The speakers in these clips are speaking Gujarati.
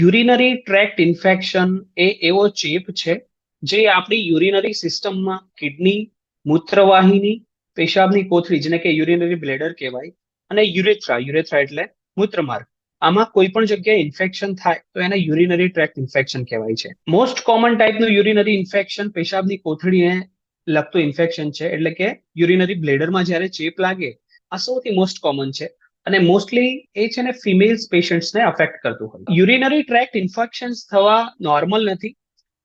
યુરિનરી ટ્રેક્ટ ઇન્ફેક્શન એ એવો ચેપ છે જે આપણી યુરિનરી સિસ્ટમમાં કિડની મૂત્રવાહિની, પેશાબની કોથળી જેને કે યુરિનરી બ્લેડર કહેવાય, અને યુરેથ્રા યુરેથ્રા એટલે મૂત્રમાર્ગ. આમાં કોઈ પણ જગ્યાએ ઇન્ફેક્શન થાય તો એને યુરિનરી ટ્રેક્ટ ઇન્ફેક્શન કહેવાય છે. મોસ્ટ કોમન ટાઈપનું યુરિનરી ઇન્ફેક્શન પેશાબની કોથળીને લગતું ઇન્ફેક્શન છે. એટલે કે યુરિનરી બ્લેડરમાં જ્યારે ચેપ લાગે, આ સૌથી મોસ્ટ કોમન છે. અને મોસ્ટલી એ છે ને ફિમેલ્સ પેશન્ટ્સને અફેક્ટ કરતું હોય યુરિનરી ટ્રેક્ટ ઇન્ફેક્શન્સ થવા નોર્મલ નથી.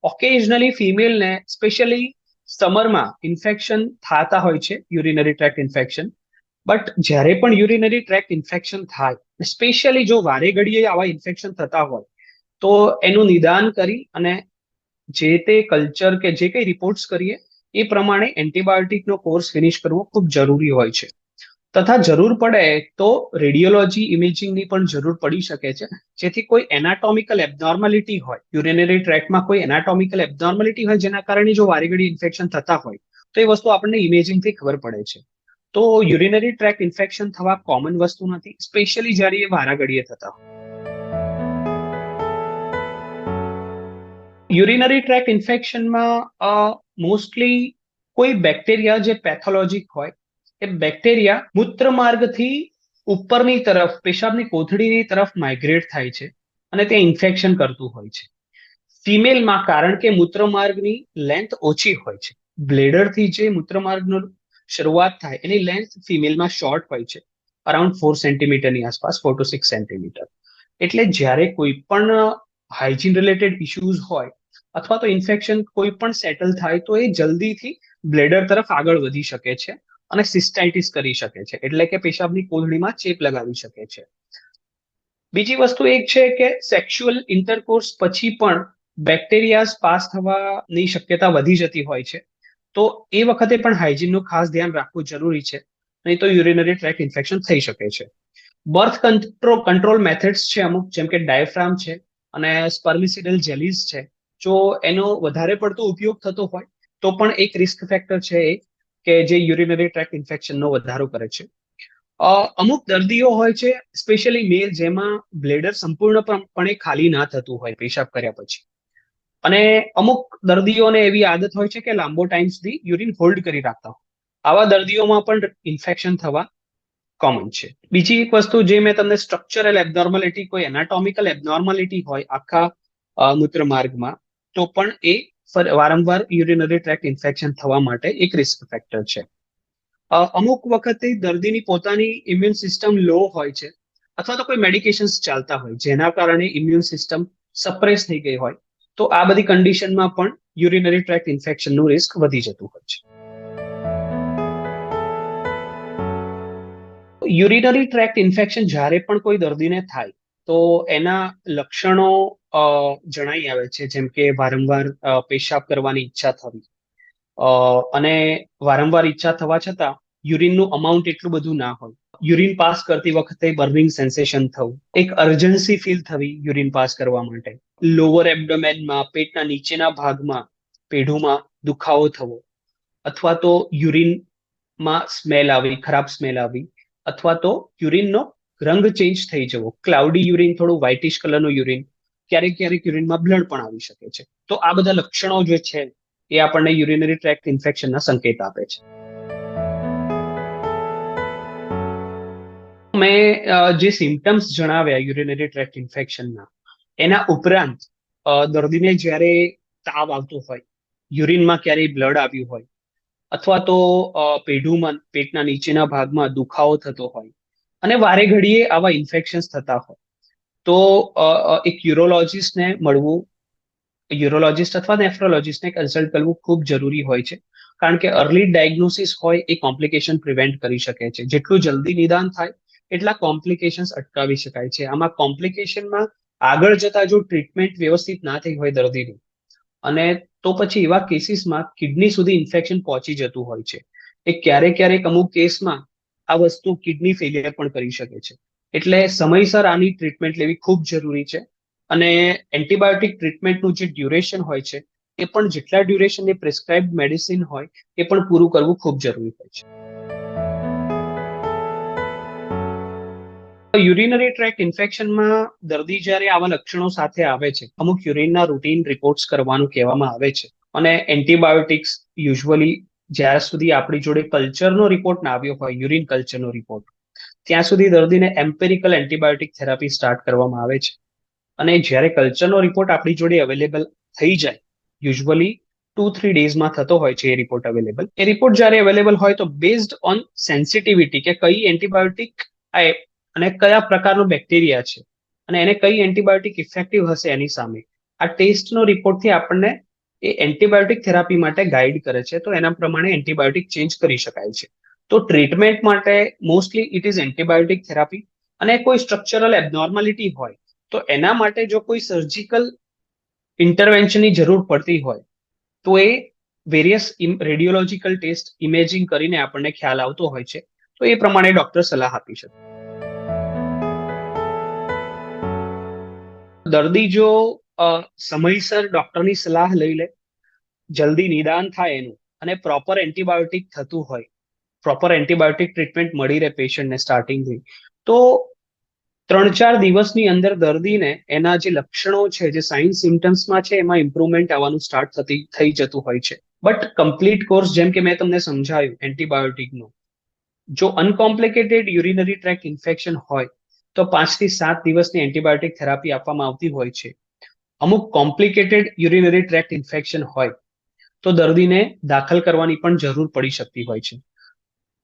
ઓકેઝનલી ફિમેલને સ્પેશિયલી સમરમાં ઇન્ફેક્શન થતા હોય છે યુરિનરી ટ્રેક્ટ ઇન્ફેક્શન બટ જ્યારે પણ યુરિનરી ટ્રેક્ટ ઇન્ફેક્શન થાય સ્પેશિયલી જો વારે ઘડીએ આવા ઇન્ફેક્શન થતા હોય, તો એનું નિદાન કરી અને જે તે કલ્ચર કે જે કંઈ રિપોર્ટ્સ કરીએ, એ પ્રમાણે એન્ટીબાયોટિકનો કોર્સ ફિનિશ કરવો ખૂબ જરૂરી હોય છે. તથા જરૂર પડે તો રેડિયોલોજી ઇમેજિંગની પણ જરૂર પડી શકે છે. જેથી કોઈ એનાટોમિકલ એબનોર્માલિટી હોય યુરિનરી ટ્રેકમાં કોઈ એનાટોમિકલ એબનોર્માલિટી હોય, જેના કારણે જો વારે ઇન્ફેક્શન થતા હોય, તો એ વસ્તુ આપણને ઇમેજિંગથી ખબર પડે છે. તો યુરિનરી ટ્રેક ઇન્ફેક્શન થવા કોમન વસ્તુ નથી સ્પેશિયલી જ્યારે એ વારા ઘડીએ થતા હોય. યુરિનરી ટ્રેક ઇન્ફેક્શનમાં મોસ્ટલી કોઈ બેક્ટેરિયા જે પેથોલોજીક હોય એ બેક્ટેરિયા મૂત્રમાર્ગથી ઉપરની તરફ, પેશાબની કોથળીની તરફ માઇગ્રેટ થાય છે અને ત્યાં ઇન્ફેક્શન કરતું હોય છે. ફિમેલમાં કારણ કે મૂત્રમાર્ગની લેન્થ ઓછી હોય છે. બ્લેડરથી જે મૂત્રમાર્ગનો શરૂઆત થાય, એની લેન્થ ફિમેલમાં શોર્ટ હોય છે. અરાઉન્ડ ફોર સેન્ટીમીટરની આસપાસ ફોર ટુ સિક્સ સેન્ટીમીટર એટલે જ્યારે કોઈ પણ હાઇજીન રિલેટેડ ઇશ્યુઝ હોય, અથવા તો ઇન્ફેક્શન કોઈ પણ સેટલ થાય, તો એ જલ્દીથી બ્લેડર તરફ આગળ વધી શકે છે. અને સિસ્ટાઇટિસ કરી શકે છે. એટલે કે પેશાબની કોથળીમાં ચેપ લગાવી શકે છે. બીજી વસ્તુ એક છે કે સેક્સ્યુઅલ ઇન્ટરકોર્સ પછી પણ બેક્ટેરિયાઝ પાસ થવાની શક્યતા વધી જતી હોય છે. તો એ વખતે પણ હાઇજીનનું ખાસ ધ્યાન રાખવું જરૂરી છે. નહીં તો યુરિનરી ટ્રેક ઇન્ફેક્શન થઈ શકે છે. બર્થ કંટ્રોલ કંટ્રોલ મેથડ્સ છે અમુક, જેમ કે ડાયફ્રામ છે અને સ્પર્મિસિડલ જેલીઝ છે. જો એનો વધારે પડતો ઉપયોગ થતો હોય, તો પણ એક રિસ્ક ફેક્ટર છે એ કે જે યુરિનરી ટ્રેક ઇન્ફેક્શનનો વધારો કરે છે. અમુક દર્દીઓ હોય છે, સ્પેશિયલી મેલ, જેમાં બ્લેડર સંપૂર્ણપણે ખાલી ના થતું હોય પેશાબ કર્યા પછી. અને અમુક દર્દીઓને એવી આદત હોય છે કે લાંબો ટાઈમ સુધી યુરિન હોલ્ડ કરી રાખતા હોય. આવા દર્દીઓમાં પણ ઇન્ફેક્શન થવા કોમન છે. બીજી એક વસ્તુ જે મેં તમને સ્ટ્રક્ચરલ એબનોર્માલિટી કોઈ એનાટોમિકલ એબનોર્માલિટી હોય આખા મૂત્રમાર્ગમાં, તો પણ એ વારંવાર યુરિનરી ટ્રેક ઇન્ફેક્શન થવા માટે એક રિસ્ક ફેક્ટર છે. અમુક વખતે દર્દીની પોતાની ઇમ્યુન સિસ્ટમ લો હોય છે અથવા તો કોઈ મેડિકેશન્સ ચાલતા હોય, જેના કારણે ઇમ્યુન સિસ્ટમ સપ્રેસ થઈ ગઈ હોય, તો આ બધી કન્ડિશનમાં પણ યુરિનરી ટ્રેક ઇન્ફેક્શનનું રિસ્ક વધી જતું હોય છે. યુરિનરી ટ્રેક્ટ ઇન્ફેક્શન જ્યારે પણ કોઈ દર્દીને થાય, તો એના લક્ષણો જણાઈ આવે છે, જેમ કે વારંવાર પેશાબ કરવાની ઈચ્છા થવી. અને વારંવાર ઈચ્છા થવા છતાં, યુરિનનું અમાઉન્ટ એટલું બધું ના હોય. યુરિન પાસ કરતી વખતે બર્નિંગ સેન્સેશન થવું. એક અર્જન્સી ફીલ થવી યુરિન પાસ કરવા માટે. લોઅર એબડોમેનમાં, પેટના નીચેના ભાગમાં, પેઢુમાં દુખાવો થવો. અથવા તો યુરિનમાં સ્મેલ આવી, ખરાબ સ્મેલ આવી. અથવા તો યુરિનનો રંગ ચેન્જ થઈ જવો. ક્લાઉડી યુરિન, થોડું વ્હાઇટિશ કલરનું યુરિન. ક્યારેક ક્યારેક યુરિનમાં બ્લડ પણ આવી શકે છે. તો આ બધા લક્ષણો જે છે, એ આપણને યુરિનરી ટ્રેક્ટ ઇન્ફેક્શનના સંકેત આપે છે. મેં જે સિમ્ટમ્સ જણાવ્યા યુરિનરી ટ્રેક્ટ ઇન્ફેક્શનના, એના ઉપરાંત દર્દીને જ્યારે તાવ આવતો હોય, યુરિનમાં ક્યારેય બ્લડ આવ્યું હોય, અથવા તો પેઢુમાં, પેટના નીચેના ભાગમાં દુખાવો થતો હોય, અને વારે ઘડીએ આવા ઇન્ફેક્શન્સ થતા હોય તો એક યુરોલોજિસ્ટને મળવું યુરોલોજિસ્ટ અથવા નેફ્રોલોજિસ્ટને કન્સલ્ટ કરવું ખૂબ જરૂરી હોય છે. કારણ કે અર્લી ડાયગ્નોસિસ હોય એ કોમ્પ્લિકેશન પ્રિવેન્ટ કરી શકે છે. જેટલું જલ્દી નિદાન થાય, એટલા કોમ્પ્લિકેશન્સ અટકાવી શકાય છે. આમાં કોમ્પ્લિકેશનમાં આગળ જતા જો ટ્રીટમેન્ટ વ્યવસ્થિત ના થઈ હોય દર્દીનું, અને તો પછી એવા કેસીસમાં કિડની સુધી ઇન્ફેક્શન પહોંચી જતું હોય છે. એ ક્યારેક ક્યારેક અમુક કેસમાં આ વસ્તુ કિડની ફેલિયર પણ કરી શકે છે. એટલે સમયસર આની ટ્રીટમેન્ટ લેવી ખૂબ જરૂરી છે. અને એન્ટીબાયોટિક ટ્રીટમેન્ટનું જે ડ્યુરેશન હોય છે, એ પણ જેટલા ડ્યુરેશનની પ્રિસ્ક્રાઇબ મેડિસિન હોય, એ પણ પૂરું કરવું ખૂબ જરૂરી હોય છે. યુરિનરી ટ્રેક ઇન્ફેક્શનમાં દર્દી જ્યારે આવા લક્ષણો સાથે આવે છે, અમુક યુરિનના રૂટીન રિપોર્ટ્સ કરવાનું કહેવામાં આવે છે. અને એન્ટીબાયોટિક્સ યુઝ્યુઅલી જ્યાં સુધી આપણી જોડે કલ્ચરનો રિપોર્ટ ના આવ્યો હોય યુરિન કલ્ચરનો રિપોર્ટ ત્યાં સુધી દર્દીને એમ્પેરિકલ એન્ટીબાયોટિક થેરાપી સ્ટાર્ટ કરવામાં આવે છે. અને જ્યારે કલ્ચરનો રિપોર્ટ આપણી જોડે અવેલેબલ થઈ જાય યુઝ્યુઅલી ટુ થ્રી ડેઝમાં થતો હોય છે એ રિપોર્ટ અવેલેબલ એ રિપોર્ટ જ્યારે અવેલેબલ હોય તો બેઝડ ઓન સેન્સિટિવિટી કે કઈ એન્ટીબાયોટિક અને કયા પ્રકારનું બેક્ટેરિયા છે. અને એને કઈ એન્ટીબાયોટિક ઇફેક્ટિવ હશે એની સામે. આ ટેસ્ટનો રિપોર્ટથી આપણને એ એન્ટીબાયોટિક થેરાપી માટે ગાઈડ કરે છે. તો એના પ્રમાણે એન્ટીબાયોટિક ચેન્જ કરી શકાય છે. તો ટ્રીટમેન્ટ માટે mostly it is antibiotic therapy અને કોઈ સ્ટ્રક્ચરલ એબનોર્માલિટી હોય, તો એના માટે જો કોઈ સર્જિકલ ઇન્ટરવેન્શનની જરૂર પડતી હોય, તો એ વેરિયસ રેડિયોલોજીકલ ટેસ્ટ ઇમેજિંગ કરીને આપણને ખ્યાલ આવતો હોય છે. તો એ પ્રમાણે ડોક્ટર સલાહ આપી શકે. દર્દી જો સમયસર ડોક્ટરની સલાહ લઈ લે, જલ્દી નિદાન થાય એનું અને પ્રોપર એન્ટીબાયોટિક થતું હોય પ્રોપર એન્ટીબાયોટિક ટ્રીટમેન્ટ મળી રહે પેશન્ટને સ્ટાર્ટિંગથી તો ત્રણ ચાર દિવસની અંદર દર્દીને એના જે લક્ષણો છે, જે સાઇન સિમ્ટમ્સમાં છે, એમાં ઇમ્પ્રુવમેન્ટ આવવાનું સ્ટાર્ટ થતી, થઈ જતું હોય છે. બટ કમ્પ્લીટ કોર્સ જેમ કે મેં તમને સમજાયું એન્ટીબાયોટિકનો જો અનકોમ્પ્લિકેટેડ યુરિનરી ટ્રેક ઇન્ફેક્શન હોય, તો પાંચથી સાત દિવસની એન્ટીબાયોટિક થેરાપી આપવામાં આવતી હોય છે. અમુક કોમ્પ્લિકેટેડ યુરિનરી ટ્રેક ઇન્ફેક્શન હોય, તો દર્દીને દાખલ કરવાની પણ જરૂર પડી શકતી હોય છે.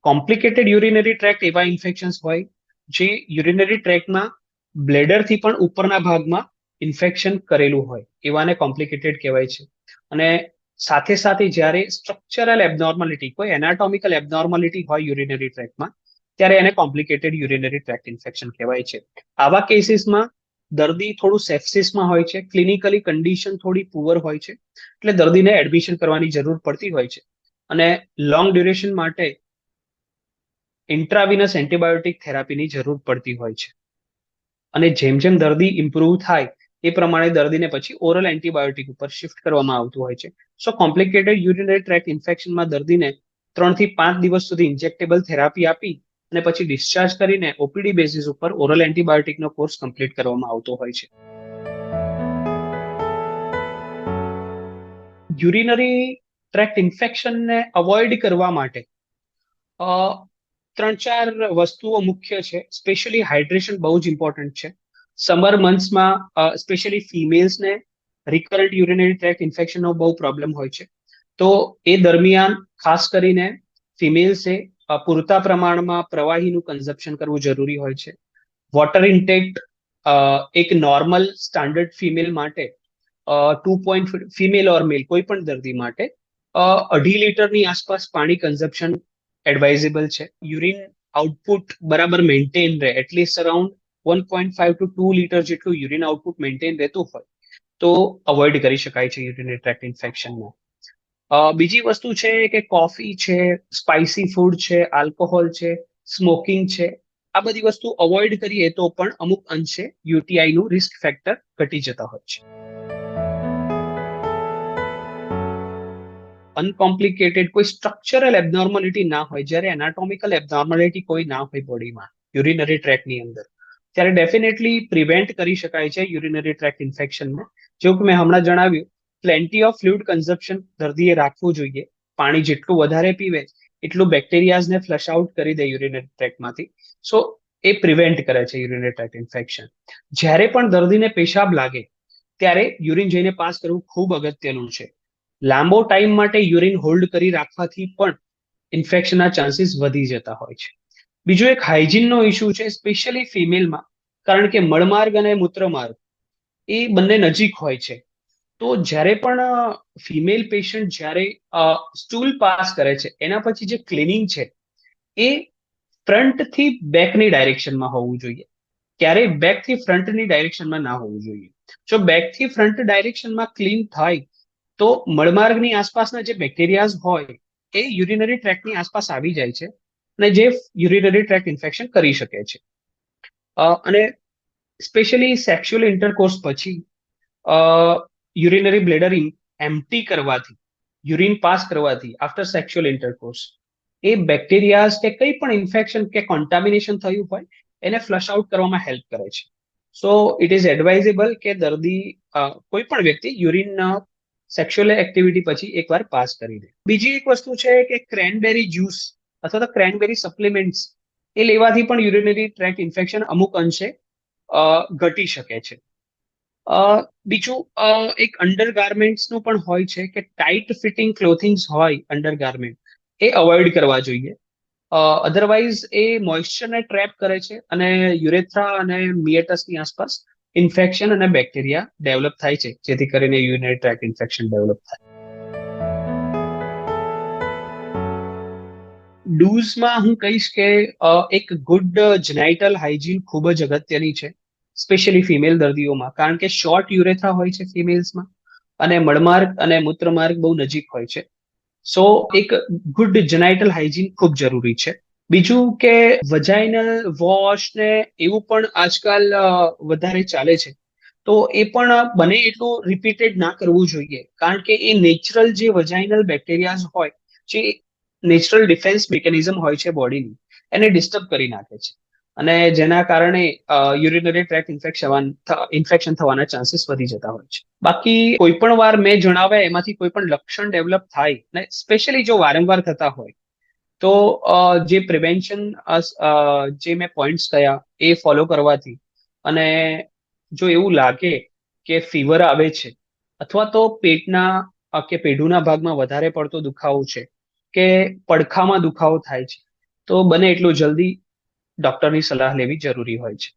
કોમ્પ્લિકેટેડ યુરિનરી ટ્રેક એવા ઇન્ફેક્શન્સ હોય, જે યુરિનરી ટ્રેકમાં બ્લેડરથી પણ ઉપરના ભાગમાં ઇન્ફેક્શન કરેલું હોય, એવાને કોમ્પ્લિકેટેડ કહેવાય છે. અને સાથે સાથે જ્યારે સ્ટ્રક્ચરલ એબનોર્માલિટી કોઈ એનાટોમિકલ એબનોર્માલિટી હોય યુરિનરી ટ્રેકમાં ત્યારે એને કોમ્પ્લિકેટેડ યુરિનરી ટ્રેક ઇન્ફેક્શન કહેવાય છે. આવા કેસીસમાં દર્દી થોડું સેપ્સિસમાં હોય છે ક્લિનિકલી કન્ડિશન થોડી પુઅર હોય છે, એટલે દર્દીને એડમિશન કરવાની જરૂર પડતી હોય છે. અને લોંગ ડ્યુરેશન માટે ઇન્ટ્રાવિનસ એન્ટીબાયોટિક થેરાપીની જરૂર પડતી હોય છે. અને જેમ જેમ દર્દી ઇમ્પ્રુવ થાય, એ પ્રમાણે દર્દીને પછી ઓરલ એન્ટીબાયોટિક ઉપર શિફ્ટ કરવામાં આવતું હોય છે. સો કોમ્પ્લિકેટેડ યુરિનરી ટ્રેક ઇન્ફેક્શનમાં દર્દીને ત્રણથી પાંચ દિવસ સુધી ઇન્જેક્ટેબલ થેરાપી આપી અને પછી ડિસ્ચાર્જ કરીને ઓપીડી બેસિસ ઉપર ઓરલ એન્ટીબાયોટિકનો કોર્સ કમ્પ્લીટ કરવામાં આવતો હોય છે. યુરિનરી ટ્રેક ઇન્ફેક્શનને અવોઇડ કરવા માટે ત્રણ ચાર વસ્તુઓ મુખ્ય છે. સ્પેશિયલી હાઇડ્રેશન બહુ જ ઇમ્પોર્ટન્ટ છે. સમર મંથ્સમાં સ્પેશિયલી ફિમેલ્સને રિકરન્ટ યુરિનરી ટ્રેક ઇન્ફેક્શનનો બહુ પ્રોબ્લેમ હોય છે. તો એ દરમિયાન ખાસ કરીને ફિમેલ્સે પૂરતા પ્રમાણમાં પ્રવાહીનું કન્ઝપ્શન કરવું જરૂરી હોય છે. વોટર ઇન્ટેક એક નોર્મલ સ્ટાન્ડર્ડ ફિમેલ માટે two point female or male કોઈ પણ દર્દી માટે અઢી લીટરની આસપાસ પાણી કન્ઝપ્શન એડવાઇઝેબલ છે. યુરિન આઉટપુટ બરાબર મેન્ટેન રહે. At least around one point five to two litre જેટલું યુરિન આઉટપુટ મેન્ટેન રહેતું હોય, તો અવોઇડ કરી શકાય છે યુરિનરી ટ્રેક્ટ ઇન્ફેક્શનમાં બીજી વસ્તુ છે કે કોફી છે સ્પાઇસી ફૂડ છે આલ્કોહોલ છે સ્મોકિંગ છે, આ બધી વસ્તુ અવોઇડ કરીએ તો પણ અમુક અંશે યુટીઆઈનું રિસ્ક ફેક્ટર ઘટી જતા હોય છે. અનકોમ્પ્લિકેટેડ કોઈ સ્ટ્રક્ચરલ એબનોર્માલિટી ના હોય, જ્યારે એનાટોમિકલ એબનોર્માલિટી કોઈ ના હોય બોડીમાં યુરિનરી ટ્રેકની અંદર. ત્યારે ડેફિનેટલી પ્રિવેન્ટ કરી શકાય છે યુરિનરી ટ્રેક ઇન્ફેક્શનને જેવું કે મેં હમણાં જણાવ્યું પ્લેન્ટી ઓફ ફ્લુઇડ કન્ઝપ્શન દર્દીએ રાખવું જોઈએ. પાણી જેટલું વધારે પીવે, એટલું બેક્ટેરિયાઝને ફ્લશ આઉટ કરી દે યુરિનરી ટ્રેકમાંથી સો એ પ્રિવેન્ટ કરે છે યુરિનરી ટ્રેક ઇન્ફેક્શન જ્યારે પણ દર્દીને પેશાબ લાગે, ત્યારે યુરિન જઈને પાસ કરવું ખૂબ અગત્યનું છે. લાંબો ટાઈમ માટે યુરિન હોલ્ડ કરી રાખવાથી પણ ઇન્ફેક્શનના ચાન્સીસ વધી જતા હોય છે. બીજો એક હાઇજીનનો ઇસ્યુ છે સ્પેશિયલી ફિમેલમાં કારણ કે મળમાર્ગ અને મૂત્રમાર્ગ એ બંને નજીક હોય છે. તો જ્યારે પણ ફિમેલ પેશન્ટ જ્યારે સ્ટૂલ પાસ કરે છે, એના પછી જે ક્લિનિંગ છે, એ ફ્રન્ટથી બેકની ડાયરેક્શનમાં હોવું જોઈએ. ક્યારેય બેકથી ફ્રન્ટની ડાયરેક્શનમાં ના હોવું જોઈએ. જો બેકથી ફ્રન્ટ ડાયરેક્શનમાં ક્લીન થાય તો મળમાર્ગની આસપાસના જે બેક્ટેરિયાઝ હોય, એ યુરિનરી ટ્રેકની આસપાસ આવી જાય છે અને જે યુરિનરી ટ્રેક ઇન્ફેક્શન કરી શકે છે. અને સ્પેશિયલી સેક્સ્યુઅલ ઇન્ટરકોર્સ પછી યુરિનરી બ્લેડર એમ્પ્ટી કરવાથી યુરિન પાસ કરવાથી આફ્ટર સેક્સ્યુઅલ ઇન્ટરકોર્સ એ બેક્ટેરિયાઝ કે કંઈ પણ ઇન્ફેક્શન કે કોન્ટામિનેશન થયું હોય, એને ફ્લશ આઉટ કરવામાં હેલ્પ કરે છે. સો ઇટ ઇઝ એડવાઇઝેબલ કે દર્દી કોઈ પણ વ્યક્તિ યુરિન સેક્સ્યુઅલ એક્ટિવિટી પછી એકવાર પાસ કરી દે. બીજી એક વસ્તુ છે કે ક્રેનબેરી જ્યુસ અથવા તો ક્રેનબેરી સપ્લિમેન્ટ્સ એ લેવાથી પણ યુરિનરી ટ્રેક ઇન્ફેક્શન અમુક અંશે ઘટી શકે છે. બીજું એક અંડરગાર્મેન્ટ્સનું પણ હોય છે કે ટાઈટ ફિટિંગ ક્લોથિંગ્સ હોય અંડરગાર્મેન્ટ એ અવોઇડ કરવા જોઈએ. અધરવાઇઝ એ મોઇશ્ચરને ટ્રેપ કરે છે અને યુરેથ્રા અને મિએટસની આસપાસ ઇન્ફેક્શન અને બેક્ટેરિયા ડેવલપ થાય છે, જેથી કરીને યુરિનરી ટ્રેક ઇન્ફેક્શન ડેવલપ થાય. ડૂઝમાં હું કહીશ કે એક ગુડ જેનાઇટલ હાઇજીન ખૂબ જ અગત્યની છે, સ્પેશિયલી ફિમેલ દર્દીઓમાં, કારણ કે શોર્ટ યુરેથા હોય છે ફિમેલ્સમાં અને મળમાર્ગ અને મૂત્રમાર્ગ બહુ નજીક હોય છે. સો, એક ગુડ જનાઇટલ હાઇજીન ખૂબ જરૂરી છે. બીજું કે વજાઇનલ વોશ ને એવું પણ આજકાલ વધારે ચાલે છે. તો એ પણ બને એટલું રિપીટેડ ના કરવું જોઈએ. કારણ કે એ નેચરલ જે વજાઇનલ બેક્ટેરિયાઝ હોય, જે નેચરલ ડિફેન્સ મિકેનિઝમ હોય છે બોડીની એને ડિસ્ટર્બ કરી નાખે છે. અને જેના કારણે યુરિનરી ટ્રેક ઇન્ફેક્શન ઇન્ફેક્શન થવાના ચાન્સીસ વધી જતા હોય છે. બાકી કોઈ પણ વાર મેં જણાવ્યા એમાંથી કોઈ પણ લક્ષણ ડેવલપ થાય, ને સ્પેશિયલી જો વારંવાર થતા હોય તો જે પ્રિવેન્શન જે મેં પોઈન્ટ્સ કયા એ ફોલો કરવાથી અને જો એવું લાગે કે ફીવર આવે છે અથવા તો પેટના કે પેઢુના ભાગમાં વધારે પડતો દુખાવો છે કે પડખામાં દુખાવો થાય છે, તો બને એટલું જલ્દી ડોક્ટરની સલાહ લેવી જરૂરી હોય છે.